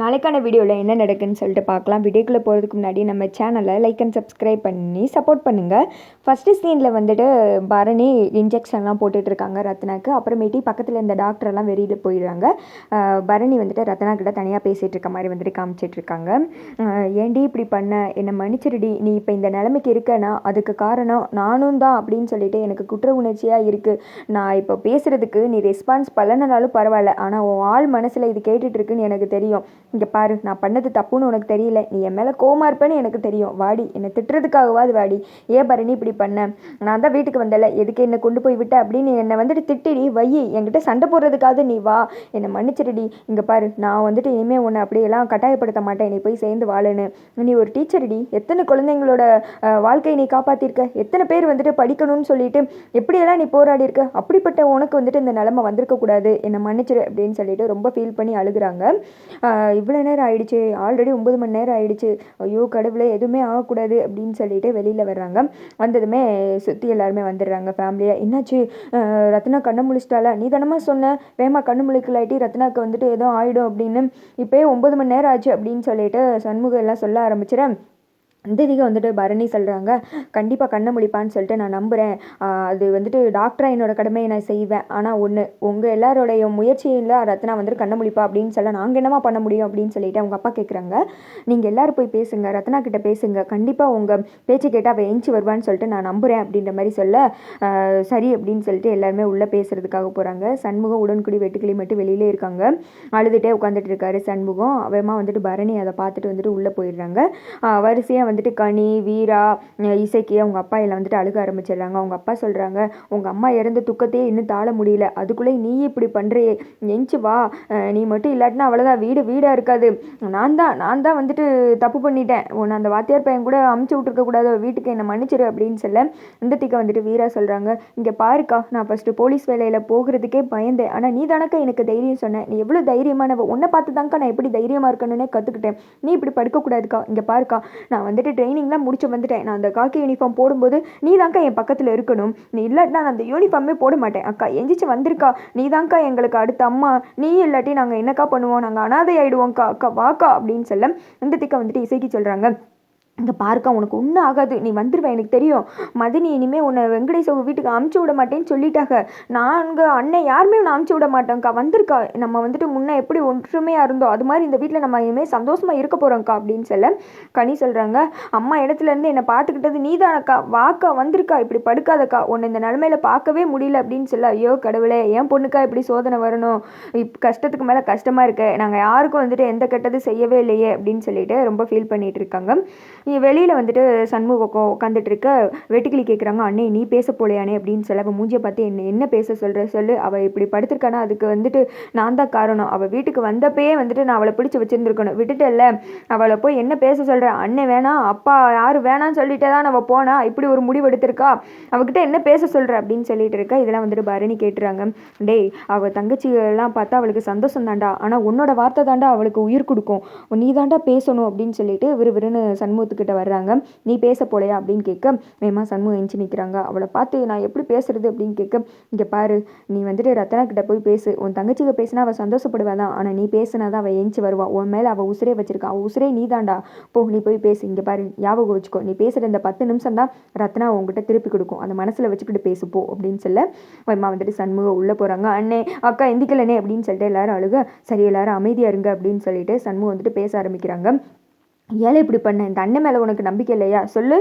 நாளைக்கான வீடியோவில் என்ன நடக்குன்னு சொல்லிட்டு பார்க்கலாம். வீடியோக்குள்ளே போகிறதுக்கு முன்னாடி நம்ம சேனலை லைக் அண்ட் சப்ஸ்கிரைப் பண்ணி சப்போர்ட் பண்ணுங்கள் ஃபஸ்ட்டு சீனில் வந்துட்டு பரணி இன்ஜெக்ஷன்லாம் போட்டுட்ருக்காங்க ரத்னாக்கு. அப்புறமேட்டி பக்கத்தில் இந்த டாக்டர்லாம் வெளியில் போயிடுறாங்க. பரணி வந்துட்டு ரத்னா கிட்ட தனியாக பேசிகிட்டு இருக்க மாதிரி வந்துட்டு காமிச்சிட்டு இருக்காங்க. ஏன்டி இப்படி பண்ண? என்னை மன்னிச்சிருடி நீ இப்போ இந்த நிலைமைக்கு இருக்கனா? அதுக்கு காரணம் நானும் தான் அப்படின்னு சொல்லிட்டு எனக்கு குற்ற உணர்ச்சியாக இருக்குது நான் இப்போ பேசுகிறதுக்கு நீ ரெஸ்பான்ஸ் பண்ணனாலும் பரவாயில்ல. ஆனால் உன் ஆள் மனசில் இது கேட்டுட்ருக்குன்னு எனக்கு தெரியும். இங்கே பாரு நான் பண்ணது தப்புன்னு உனக்கு தெரியல. நீ என் மேலே கோமா இருப்பேன்னு எனக்கு தெரியும். வாடி என்னை திட்டுறதுக்காகவாது வாடி. ஏன் பாரு நீ இப்படி பண்ண? நான் தான் வீட்டுக்கு வந்தல எதுக்கு என்னை கொண்டு போய் விட்ட? அப்படின்னு என்னை வந்துட்டு திட்டிடி வையி என்கிட்ட சண்டை போடுறதுக்காக நீ வா. என்னை மன்னிச்சிடுடி இங்கே பாரு நான் வந்துட்டு இனிமேல் உன்னை அப்படியெல்லாம் கட்டாயப்படுத்த மாட்டேன். நீ போய் சேர்ந்து வாழுன்னு. நீ ஒரு டீச்சர்டி. எத்தனை குழந்தைங்களோட வாழ்க்கையை நீ காப்பாற்றிருக்க எத்தனை பேர் வந்துட்டு படிக்கணும்னு சொல்லிட்டு எப்படியெல்லாம் நீ போராடி இருக்க அப்படிப்பட்ட உனக்கு வந்துட்டு இந்த நிலமை வந்திருக்கக்கூடாது. என்னை மன்னிச்சிடு அப்படின்னு சொல்லிட்டு ரொம்ப ஃபீல் பண்ணி அழுகுறாங்க. இவ்வளோ நேரம் ஆயிடுச்சு ஆல்ரெடி ஒம்பது மணி நேரம் ஆயிடுச்சு. ஐயோ கடவுளே எதுவுமே ஆகக்கூடாது அப்படின்னு சொல்லிட்டு வெளியில் வர்றாங்க. வந்ததுமே சுற்றி எல்லாருமே வந்துடுறாங்க ஃபேமிலியாக என்னாச்சு? ரத்னா கண்ணை முழிச்சிட்டால நீ தானமா சொன்ன? வேமா கண்ணு முழிக்கலாட்டி ரத்னாக்கு வந்துட்டு ஏதோ ஆகிடும் அப்படின்னு. இப்போயே ஒம்பது மணி நேரம் ஆச்சு அப்படின்னு சொல்லிட்டு சண்முகம் எல்லாம் சொல்ல ஆரம்பிச்சிடேன் இந்த இதுக்கு வந்துட்டு பரணி சொல்கிறாங்க கண்டிப்பாக கண்ணை முழிப்பான்னு சொல்லிட்டு நான் நம்புகிறேன் அது வந்துட்டு டாக்டராக என்னோட கடமையை நான் செய்வேன். ஆனால் ஒன்று உங்கள் எல்லாரோடைய முயற்சியில் ரத்னா வந்துட்டு கண்ணை முழிப்பா அப்படின்னு சொல்ல நாங்கள் என்னமா பண்ண முடியும் அப்படின்னு சொல்லிட்டு அவங்க அப்பா கேட்குறாங்க நீங்கள் எல்லோரும் போய் பேசுங்க ரத்னா கிட்ட பேசுங்க. கண்டிப்பாக உங்கள் பேச்சு கேட்டால் அவள் எஞ்சி வருவான்னு சொல்லிட்டு நான் நம்புகிறேன் அப்படின்ற மாதிரி சொல்ல சரி அப்படின்னு சொல்லிட்டு எல்லாருமே உள்ளே பேசுகிறதுக்காக போகிறாங்க சண்முகம் உடன்குடி வெட்டுக்கிளி மட்டும் வெளியிலே இருக்காங்க. அழுதுகிட்டே உட்காந்துட்டு இருக்காரு சண்முகம். அவமா வந்துட்டு பரணி அதை பார்த்துட்டு வந்துட்டு உள்ளே போயிடுறாங்க. வரிசையாக வந்துட்டு கனி வீரா இசைக்கு அவங்க அப்பா எல்லாம் வந்துட்டு அழுக ஆரம்பிச்சிடுறாங்க. அவங்க அப்பா சொல்கிறாங்க உங்கள் அம்மா இறந்த துக்கத்தையே இன்னும் தாழ முடியல. அதுக்குள்ளே நீ இப்படி பண்ணுறியே எஞ்சி வா. நீ மட்டும் இல்லாட்டினா அவ்வளோதான் வீடு வீடாக இருக்காது. நான் தான் நான் தான் வந்துட்டு தப்பு பண்ணிட்டேன். உன்னை அந்த வாத்தியார் பையன் கூட அமுச்சு விட்ருக்க கூடாது. வீட்டுக்கு என்னை மன்னிச்சிரு அப்படின்னு சொல்ல இந்த திக்க வந்துட்டு வீரா சொல்கிறாங்க இங்கே பாருக்கா. நான் ஃபஸ்ட்டு போலீஸ் வேலையில் போகிறதுக்கே பயந்தேன். ஆனால் நீ தானக்கா எனக்கு தைரியம் சொன்னேன் நீ எவ்வளோ தைரியமானவ. உன்னை பார்த்து தான்க்கா நான் எப்படி தைரியமாக இருக்கணுன்னே கற்றுக்கிட்டேன் நீ இப்படி படுக்கக்கூடாதுக்கா. இங்கே பாருக்கா. நான் வந்து வந்துட்டு ட்ரைனிங்லாம் முடிச்சு வந்துட்டேன். நான் அந்த காக்கி யூனிஃபார்ம் போடும்போது நீ தான்க்கா என் பக்கத்தில் இருக்கணும். நீ இல்லாட்டினா நான் அந்த யூனிஃபார்மே போட மாட்டேன். அக்கா எந்திரிச்சு வந்திருக்கா. நீ தான்க்கா எங்களுக்கு அடுத்த அம்மா. நீ இல்லாட்டி நாங்கள் என்னக்கா பண்ணுவோம்? நாங்கள் அனாதை ஆகிடுவோம்க்கா அக்கா வாக்கா. அப்படின்னு சொல்ல இந்த திக்கா வந்துட்டு இசைக்கு சொல்கிறாங்க இங்கே பார்க்கா உனக்கு ஒன்றும் ஆகாது. நீ வந்துடுவ எனக்கு தெரியும். மதினி இனிமேல் உன்னை வெங்கடேஷ் வீட்டுக்கு அமுச்சு விட மாட்டேன்னு சொல்லிட்டாங்க. நாங்கள் அண்ணன் யாருமே உன்னை அமுச்சு விட மாட்டோங்க்கா. வந்திருக்கா. நம்ம வந்துட்டு முன்னே எப்படி ஒற்றுமையாக இருந்தோம் அது மாதிரி இந்த வீட்டில் நம்ம இனிமேல் சந்தோஷமாக இருக்க போகிறோம்க்கா அப்படின்னு சொல்ல கனி சொல்கிறாங்க அம்மா இடத்துலேருந்து என்னை பார்த்துக்கிட்டது நீ தானக்கா வாக்கா வந்திருக்கா. இப்படி படுக்காதக்கா. உன்னை இந்த நிலமையில பார்க்கவே முடியல அப்படின்னு சொல்ல ஐயோ கடவுளே என் பொண்ணுக்கா இப்படி சோதனை வரணும்? இப் கஷ்டத்துக்கு மேலே கஷ்டமாக இருக்கு. நாங்கள் யாருக்கும் வந்துட்டு எந்த கெட்டது செய்யவே இல்லையே அப்படின்னு சொல்லிட்டு ரொம்ப ஃபீல் பண்ணிகிட்டு இருக்காங்க. வெளியில் வந்துட்டு சண்முகம் உட்காந்துட்டு இருக்க வெட்டுக்கிளி கேட்குறாங்க அண்ணே நீ பேச போலையானே? அப்படின்னு சொல்ல அவள் மூஞ்சியை பார்த்து என்ன என்ன பேச சொல்கிற சொல்லு. அவள் இப்படி படுத்திருக்கானா அதுக்கு வந்துட்டு நான் தான் காரணம். அவள் வீட்டுக்கு வந்தப்பயே வந்துட்டு நான் அவளை பிடிச்சி வச்சுருந்துருக்கணும். விட்டுட்டல்ல அவளை போய் என்ன பேச சொல்கிற அண்ணன் வேணாம் அப்பா யாரும் வேணாம்னு சொல்லிட்டே தான் அவள் போனா இப்படி ஒரு முடிவு எடுத்திருக்கா? அவகிட்ட என்ன பேச சொல்கிற அப்படின்னு சொல்லிட்டு இருக்கா. இதெல்லாம் வந்துட்டு பரணி கேட்டுறாங்க. டேய் அவள் தங்கச்சியெல்லாம் பார்த்தா அவளுக்கு சந்தோஷம் தாண்டா ஆனால் உன்னோட வார்த்தை தாண்டா அவளுக்கு உயிர் கொடுக்கும். நீ தாண்டா பேசணும் அப்படின்னு சொல்லிட்டு விறுவிறுன்னு சண்முகத்துக்கு அவர்கிட்ட வர்றாங்க. நீ பேச போலையா அப்படின்னு கேட்க மேமா சண்முகம் எஞ்சி நிற்கிறாங்க அவளை பார்த்து நான் எப்படி பேசுறது? அப்படின்னு கேட்க இங்கே பாரு நீ வந்துட்டு ரத்னா கிட்ட போய் பேசு. உன் தங்கச்சிக்கு பேசினா அவள் சந்தோஷப்படுவா தான். ஆனால் நீ பேசினா தான் அவள் எஞ்சி வருவா. உன் மேலே அவள் உசுரே வச்சிருக்கா. அவள் உசுரே நீ தாண்டா போ நீ போய் பேசு. இங்கே பாரு ஞாபகம் வச்சுக்கோ. நீ பேசுகிற இந்த பத்து நிமிஷம் தான் ரத்னா உங்ககிட்ட திருப்பி கொடுக்கும். அந்த மனசில் வச்சுக்கிட்டு பேசு போ. அப்படின்னு சொல்ல அம்மா வந்துட்டு சண்முகம் உள்ளே போகிறாங்க அண்ணே அக்கா எந்திக்கலனே அப்படின்னு சொல்லிட்டு எல்லாரும் அழுக சரி எல்லாரும் அமைதியாக இருங்க. அப்படின்னு சொல்லிட்டு சண்முகம் வந்துட்டு பேச ஆரம்பிக்கிறாங்க. ஏழை இப்படி பண்ண இந்த அண்ணன் மேலே உனக்கு நம்பிக்கை இல்லையா? சொல்லு.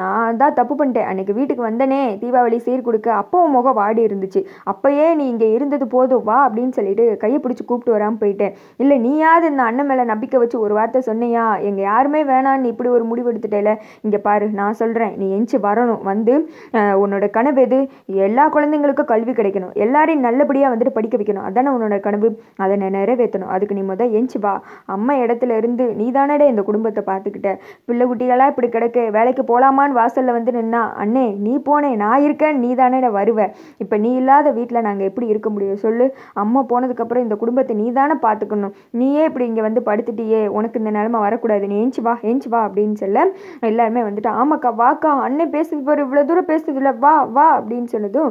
நான் தான் தப்பு பண்ணிட்டேன். அன்னைக்கு வீட்டுக்கு வந்தனே தீபாவளி சீர் கொடுக்க அப்போ உன் முகம் வாடி இருந்துச்சு. அப்போயே நீ இங்கே இருந்தது போதும் வா அப்படின்னு சொல்லிட்டு கையை பிடிச்சி கூப்பிட்டு வராமல் போயிட்டேன். இல்லை நீயாவது இந்த அண்ணன் மேலே நம்பிக்கை வச்சு ஒரு வார்த்தை சொன்னியா? எங்கள் யாருமே வேணான்னு இப்படி ஒரு முடிவு எடுத்துட்டேல? இங்கே பாரு நான் சொல்கிறேன் நீ எஞ்சி வரணும். வந்து உன்னோட கனவு எது? எல்லா குழந்தைங்களுக்கும் கல்வி கிடைக்கணும். எல்லாரையும் நல்லபடியாக வந்துட்டு படிக்க வைக்கணும். அதானே உன்னோட கனவு. அதை நான் நிறைவேற்றணும். அதுக்கு நீ முதல் எஞ்சி வா. அம்மா இடத்துல இருந்து நீ தானடே இந்த குடும்பத்தை குடும்பத்தை பார்த்துக்கிட்ட. பிள்ளை குட்டிகளாக இப்படி கிடக்கு வேலைக்கு போகலாமான்னு வாசலில் வந்து நின்னா அண்ணே நீ போனே நான் இருக்கேன் நீ தானே வருவ. இப்போ நீ இல்லாத வீட்டில் நாங்கள் எப்படி இருக்க முடியும்? சொல்லு. அம்மா போனதுக்கப்புறம் இந்த குடும்பத்தை நீ தானே பார்த்துக்கணும். நீயே இப்படி இங்கே வந்து படுத்துட்டியே உனக்கு இந்த நிலமை வரக்கூடாது. நீ ஏஞ்சி வா ஏஞ்சி வா அப்படின்னு சொல்ல எல்லாருமே வந்துட்டு ஆமாக்கா வாக்கா அண்ணன் பேசுது பாரு இவ்வளோ தூரம் பேசுதுல வா வா அப்படின்னு சொன்னதும்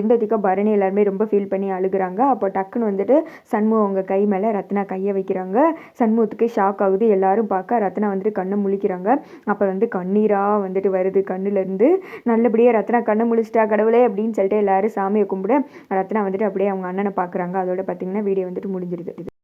இந்த திக்கா பரணி எல்லாருமே ரொம்ப ஃபீல் பண்ணி அழுகுறாங்க. அப்போ டக்குன்னு வந்துட்டு சண்முகம் அவங்க கை மேலே ரத்னா கையை வைக்கிறாங்க. சண்முகத்துக்கு ஷாக் ஆகுது. எல்லாரும் பார்க்க ரத்னா வந்துட்டு கண்ணை முழிக்கிறாங்க. அப்போ வந்து கண்ணீராக வந்துட்டு வருது. கண்ணுலேருந்து நல்லபடியாக ரத்னா கண்ணை முழிச்சிட்டா கடவுளே அப்படின்னு சொல்லிட்டு எல்லாரும் சாமியை கும்பிட ரத்னா வந்துட்டு அப்படியே அவங்க அண்ணனை பார்க்குறாங்க அதோட பார்த்திங்கன்னா வீடியோ வந்துட்டு முடிஞ்சிருது.